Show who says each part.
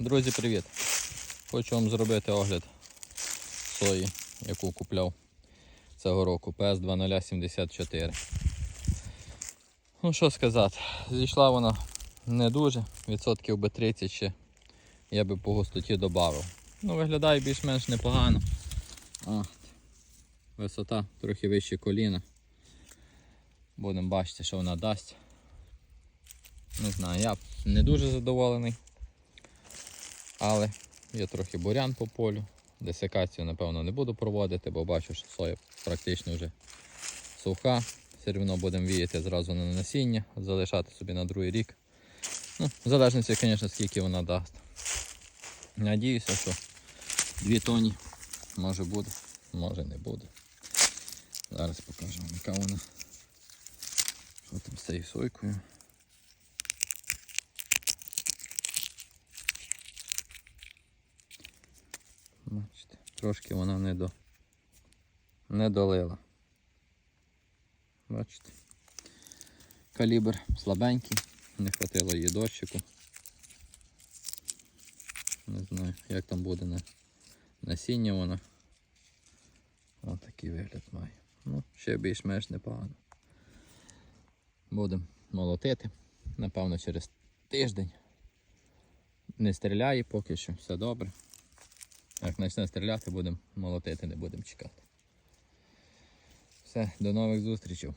Speaker 1: Друзі, привіт! Хочу вам зробити огляд сої, яку купляв цього року ps 2074 Ну що сказати, зійшла вона не дуже, відсотків би 30 ще я би по густоті додав. Ну, виглядає більш-менш непогано. От. Висота трохи вище коліна. Будемо бачити, що вона дасть. Не знаю, я не дуже задоволений. Але є трохи бурян по полю. Десикацію, напевно, не буду проводити, бо бачу, що соя практично вже суха. Все одно будемо віяти зразу на насіння, залишати собі на другий рік. Ну, в залежності, звісно, скільки вона дасть. Надіюся, що 2 тоні може буде, може не буде. Зараз покажу яка вона. Що там з цією сойкою. Бачите, трошки вона не до не долила. Бачите. Калібр слабенький, не хватило її дощику. Не знаю, як там буде на насіння вона. Ось такий вигляд має. Ну, ще більш-менш непогано. Будемо молотити. Напевно, через тиждень. Не стріляє поки що, все добре. Як почне стріляти, будемо молотити, не будемо чекати. Все, до нових зустрічей.